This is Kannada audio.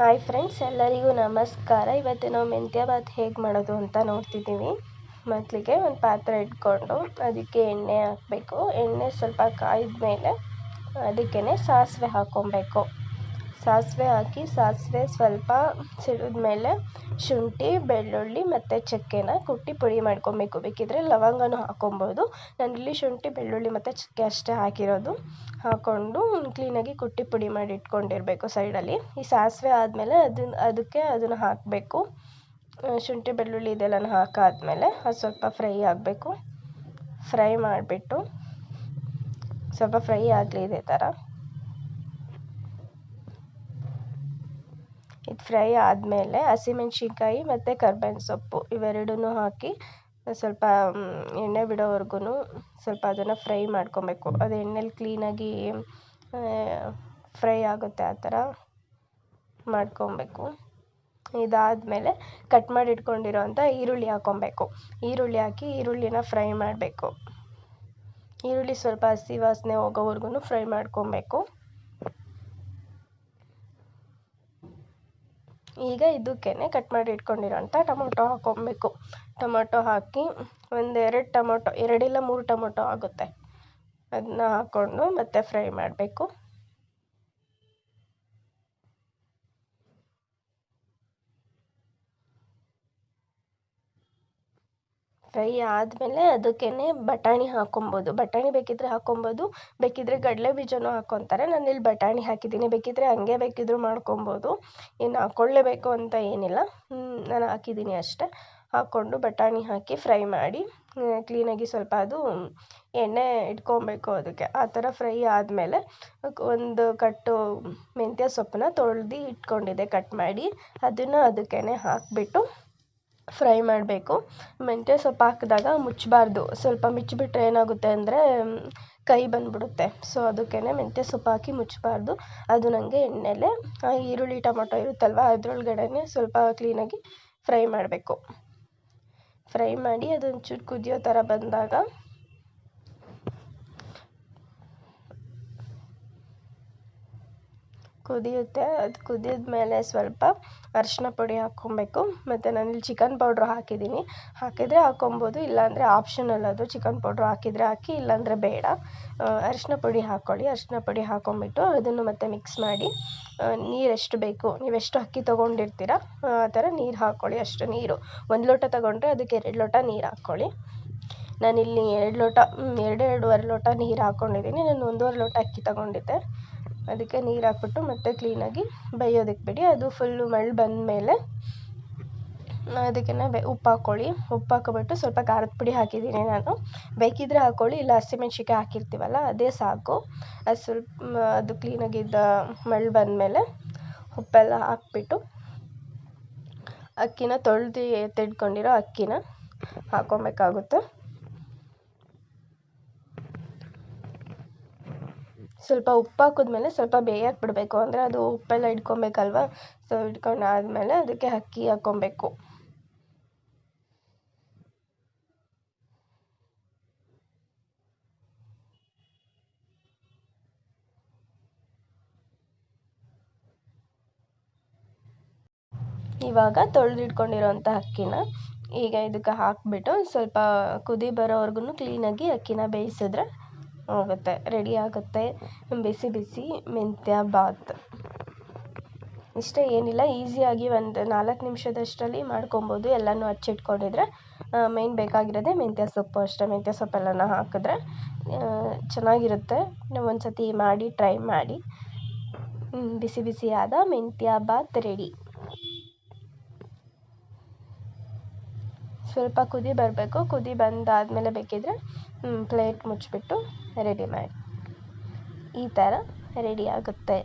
ಹಾಯ್ ಫ್ರೆಂಡ್ಸ್ ಎಲ್ಲರಿಗೂ ನಮಸ್ಕಾರ. ಇವತ್ತು ನಾವು ಮೆಂತ್ಯ ಬಾತ್ ಹೇಗೆ ಮಾಡೋದು ಅಂತ ನೋಡ್ತಿದ್ದೀವಿ. ಮೊದಲಿಗೆ ಒಂದು ಪಾತ್ರೆ ಇಟ್ಕೊಂಡು ಅದಕ್ಕೆ ಎಣ್ಣೆ ಹಾಕಬೇಕು. ಎಣ್ಣೆ ಸ್ವಲ್ಪ ಕಾಯಿದ ಮೇಲೆ ಅದಕ್ಕೇ ಸಾಸಿವೆ ಹಾಕ್ಕೊಬೇಕು. ಸಾಸಿವೆ ಹಾಕಿ, ಸಾಸಿವೆ ಸ್ವಲ್ಪ ಸಿಡಿದ್ಮೇಲೆ ಶುಂಠಿ, ಬೆಳ್ಳುಳ್ಳಿ ಮತ್ತು ಚಕ್ಕೆನ ಕುಟ್ಟಿ ಪುಡಿ ಮಾಡ್ಕೊಬೇಕು. ಬೇಕಿದ್ದರೆ ಲವಂಗನೂ ಹಾಕ್ಕೊಬೋದು ನಾನಿಲ್ಲಿ ಶುಂಠಿ, ಬೆಳ್ಳುಳ್ಳಿ ಮತ್ತು ಚಕ್ಕೆ ಅಷ್ಟೇ ಹಾಕಿರೋದು. ಹಾಕ್ಕೊಂಡು ಕ್ಲೀನಾಗಿ ಕುಟ್ಟಿ ಪುಡಿ ಮಾಡಿ ಇಟ್ಕೊಂಡಿರಬೇಕು ಸೈಡಲ್ಲಿ. ಈ ಸಾಸಿವೆ ಆದಮೇಲೆ ಅದನ್ನ ಅದಕ್ಕೆ ಅದನ್ನು ಹಾಕಬೇಕು. ಶುಂಠಿ, ಬೆಳ್ಳುಳ್ಳಿ ಇದೆಲ್ಲನೂ ಹಾಕಾದ್ಮೇಲೆ ಅದು ಸ್ವಲ್ಪ ಫ್ರೈ ಆಗಬೇಕು. ಫ್ರೈ ಮಾಡಿಬಿಟ್ಟು ಸ್ವಲ್ಪ ಫ್ರೈ ಆಗಲಿ ಇದೇ ಥರ. ಇದು ಫ್ರೈ ಆದಮೇಲೆ ಹಸಿಮೆಣ್ಸಿನ್ಕಾಯಿ ಮತ್ತು ಕರ್ಬೇವಿನ ಸೊಪ್ಪು ಇವೆರಡನ್ನೂ ಹಾಕಿ ಸ್ವಲ್ಪ ಎಣ್ಣೆ ಬಿಡೋವರೆಗೂ ಸ್ವಲ್ಪ ಅದನ್ನು ಫ್ರೈ ಮಾಡ್ಕೊಬೇಕು. ಅದು ಎಣ್ಣೆಲಿ ಕ್ಲೀನಾಗಿ ಫ್ರೈ ಆಗುತ್ತೆ ಆ ಥರ ಮಾಡ್ಕೊಬೇಕು. ಇದಾದಮೇಲೆ ಕಟ್ ಮಾಡಿ ಇಟ್ಕೊಂಡಿರೋಂಥ ಈರುಳ್ಳಿ ಹಾಕ್ಕೊಬೇಕು ಈರುಳ್ಳಿ ಹಾಕಿ ಈರುಳ್ಳಿನ ಫ್ರೈ ಮಾಡಬೇಕು. ಈರುಳ್ಳಿ ಸ್ವಲ್ಪ ಹಸಿ ವಾಸನೆ ಹೋಗೋವರೆಗೂ ಫ್ರೈ ಮಾಡ್ಕೊಬೇಕು. ಈಗ ಇದಕ್ಕೇ ಕಟ್ ಮಾಡಿ ಇಟ್ಕೊಂಡಿರೋಂಥ ಟೊಮೊಟೊ ಹಾಕ್ಕೊಬೇಕು ಟೊಮೊಟೊ ಹಾಕಿ ಒಂದೆರಡು ಟೊಮೊಟೊ, ಎರಡಿಲ್ಲ ಮೂರು ಟೊಮೊಟೊ ಆಗುತ್ತೆ. ಅದನ್ನ ಹಾಕ್ಕೊಂಡು ಮತ್ತೆ ಫ್ರೈ ಮಾಡಬೇಕು. ಫ್ರೈ ಆದಮೇಲೆ ಅದಕ್ಕೇನೆ ಬಟಾಣಿ ಹಾಕ್ಕೊಬೋದು ಬಟಾಣಿ ಬೇಕಿದ್ದರೆ ಹಾಕ್ಕೊಬೋದು ಬೇಕಿದ್ದರೆ ಕಡಲೆ ಬೀಜನೂ ಹಾಕ್ಕೊತಾರೆ ನಾನಿಲ್ಲಿ ಬಟಾಣಿ ಹಾಕಿದ್ದೀನಿ. ಬೇಕಿದ್ದರೆ ಹಂಗೆ ಬೇಕಿದ್ದರೂ ಮಾಡ್ಕೊಬೋದು. ಏನು ಹಾಕ್ಕೊಳ್ಳೇಬೇಕು ಅಂತ ಏನಿಲ್ಲ. ನಾನು ಹಾಕಿದ್ದೀನಿ ಅಷ್ಟೇ. ಹಾಕ್ಕೊಂಡು ಬಟಾಣಿ ಹಾಕಿ ಫ್ರೈ ಮಾಡಿ ಕ್ಲೀನಾಗಿ ಸ್ವಲ್ಪ ಅದು ಎಣ್ಣೆ ಇಟ್ಕೊಬೇಕು ಅದಕ್ಕೆ. ಆ ಥರ ಫ್ರೈ ಆದಮೇಲೆ ಒಂದು ಕಟ್ಟು ಮೆಂತ್ಯ ಸೊಪ್ಪನ್ನ ತೊಳ್ದು ಇಟ್ಕೊಂಡಿದ್ದೆ ಕಟ್ ಮಾಡಿ. ಅದನ್ನು ಅದಕ್ಕೇನೆ ಹಾಕಿಬಿಟ್ಟು ಫ್ರೈ ಮಾಡಬೇಕು. ಮೆಂತ್ಯ ಸೊಪ್ಪು ಹಾಕಿದಾಗ ಮುಚ್ಚಬಾರ್ದು. ಸ್ವಲ್ಪ ಮಿಚ್ಚಿಬಿಟ್ರೆ ಏನಾಗುತ್ತೆ ಅಂದರೆ ಕೈ ಬಂದುಬಿಡುತ್ತೆ. ಸೊ ಅದಕ್ಕೇ ಮೆಂತ್ಯ ಸೊಪ್ಪು ಹಾಕಿ ಮುಚ್ಚಬಾರ್ದು. ಅದು ನನಗೆ ಎಣ್ಣೆಲೆ ಈರುಳ್ಳಿ, ಟೊಮೊಟೊ ಇರುತ್ತಲ್ವ, ಅದರೊಳಗಡೆನೆ ಸ್ವಲ್ಪ ಕ್ಲೀನಾಗಿ ಫ್ರೈ ಮಾಡಬೇಕು. ಫ್ರೈ ಮಾಡಿ ಅದೊಂಚೂರು ಕುದಿಯೋ ಥರ ಬಂದಾಗ ಕುದಿಯುತ್ತೆ. ಅದು ಕುದಿದ ಮೇಲೆ ಸ್ವಲ್ಪ ಅರಿಶಿನ ಪುಡಿ ಹಾಕ್ಕೊಬೇಕು. ಮತ್ತು ನಾನಿಲ್ಲಿ ಚಿಕನ್ ಪೌಡ್ರ್ ಹಾಕಿದ್ದೀನಿ. ಹಾಕಿದರೆ ಹಾಕ್ಕೊಬೋದು. ಇಲ್ಲಾಂದರೆ ಆಪ್ಷನಲ್ ಅದು ಚಿಕನ್ ಪೌಡ್ರ್ ಹಾಕಿದರೆ ಹಾಕಿ, ಇಲ್ಲಾಂದರೆ ಬೇಡ. ಅರಿಶಿನ ಪುಡಿ ಹಾಕ್ಕೊಳ್ಳಿ. ಅರಿಶಿನ ಪುಡಿ ಹಾಕ್ಕೊಂಬಿಟ್ಟು ಅದನ್ನು ಮತ್ತೆ ಮಿಕ್ಸ್ ಮಾಡಿ ನೀರು ಎಷ್ಟು ಬೇಕು, ನೀವು ಎಷ್ಟು ಅಕ್ಕಿ ತೊಗೊಂಡಿರ್ತೀರ, ಆ ಥರ ನೀರು ಹಾಕ್ಕೊಳ್ಳಿ. ಅಷ್ಟು ನೀರು. ಒಂದು ಲೋಟ ತೊಗೊಂಡ್ರೆ ಅದಕ್ಕೆ ಎರಡು ಲೋಟ ನೀರು ಹಾಕ್ಕೊಳ್ಳಿ. ನಾನಿಲ್ಲಿ ಎರಡು ಲೋಟ ಎರಡು ಎರಡೂವರೆ ಲೋಟ ನೀರು ಹಾಕ್ಕೊಂಡಿದ್ದೀನಿ. ನಾನು ಒಂದೂವರೆ ಲೋಟ ಅಕ್ಕಿ ತೊಗೊಂಡಿದ್ದೆ. ಅದಕ್ಕೆ ನೀರು ಹಾಕ್ಬಿಟ್ಟು ಮತ್ತೆ ಕ್ಲೀನಾಗಿ ಬೇಯೋದಕ್ಕೆ ಬಿಡಿ. ಅದು ಫುಲ್ಲು ಮಳ್ಳು ಬಂದಮೇಲೆ ಅದಕ್ಕೆ ಬೆ ಉಪ್ಪು ಹಾಕ್ಕೊಳ್ಳಿ. ಉಪ್ಪು ಹಾಕ್ಕೊಬಿಟ್ಟು ಸ್ವಲ್ಪ ಖಾರದ ಪುಡಿ ಹಾಕಿದ್ದೀನಿ ನಾನು. ಬೇಕಿದ್ದರೆ ಹಾಕ್ಕೊಳ್ಳಿ, ಇಲ್ಲ ಹಸಿಮೆಣ್ಸಿನ್ಕಾಯಿ ಹಾಕಿರ್ತೀವಲ್ಲ, ಅದೇ ಸಾಕು. ಅದು ಸ್ವಲ್ಪ ಅದು ಕ್ಲೀನಾಗಿದ್ದ ಮಳ್ಳು ಬಂದಮೇಲೆ ಉಪ್ಪೆಲ್ಲ ಹಾಕ್ಬಿಟ್ಟು ಅಕ್ಕಿನ ತೊಳೆದು ತೆಗೆದ್ಕೊಂಡಿರೋ ಅಕ್ಕಿನ ಹಾಕ್ಕೊಬೇಕಾಗುತ್ತೆ. ಸ್ವಲ್ಪ ಉಪ್ಪು ಹಾಕಿದ್ಮೇಲೆ ಸ್ವಲ್ಪ ಬೇಯಕ್ಕೆ ಬಿಡಬೇಕು ಅಂದರೆ ಅದು ಉಪ್ಪೆಲ್ಲ ಹಿಡ್ಕೊಬೇಕಲ್ವ ಸೊ ಹಿಡ್ಕೊಂಡು ಆದಮೇಲೆ ಅದಕ್ಕೆ ಅಕ್ಕಿ ಹಾಕ್ಕೊಬೇಕು. ಇವಾಗ ತೊಳೆದಿಟ್ಕೊಂಡಿರೋಂಥ ಅಕ್ಕಿನ ಈಗ ಇದಕ್ಕೆ ಹಾಕಿಬಿಟ್ಟು ಸ್ವಲ್ಪ ಕುದಿ ಬರೋವರೆಗೂ ಕ್ಲೀನಾಗಿ ಅಕ್ಕಿನ ಬೇಯಿಸಿದ್ರೆ ಹೋಗುತ್ತೆ ರೆಡಿ ಆಗುತ್ತೆ. ಬಿಸಿ ಬಿಸಿ ಮೆಂತ್ಯ, ಬಾತ್. ಇಷ್ಟೇ ಏನಿಲ್ಲ ಈಸಿಯಾಗಿ ಒಂದು ನಾಲ್ಕು ನಿಮಿಷದಷ್ಟರಲ್ಲಿ ಮಾಡ್ಕೊಬೋದು. ಎಲ್ಲನೂ ಹಚ್ಚಿಟ್ಕೊಂಡಿದ್ರೆ ಮೇಯ್ನ್ ಬೇಕಾಗಿರೋದೇ ಮೆಂತ್ಯ ಸೊಪ್ಪು ಅಷ್ಟೇ. ಮೆಂತ್ಯ ಸೊಪ್ಪೆಲ್ಲನ ಹಾಕಿದ್ರೆ ಚೆನ್ನಾಗಿರುತ್ತೆ. ನೀವು ಒಂದು ಸತಿ ಮಾಡಿ ಟ್ರೈ ಮಾಡಿ. ಬಿಸಿ ಬಿಸಿಯಾದ ಮೆಂತ್ಯ, ಬಾತ್ ರೆಡಿ ಸ್ವಲ್ಪ ಕುದಿ ಬರಬೇಕು. ಕುದಿ ಬಂದಾದಮೇಲೆ ಬೇಕಿದ್ದರೆ ಪ್ಲೇಟ್ ಮುಚ್ಚಿಬಿಟ್ಟು ರೆಡಿ ಮಾಡಿ. ಈ ಥರ ರೆಡಿ ಆಗುತ್ತೆ.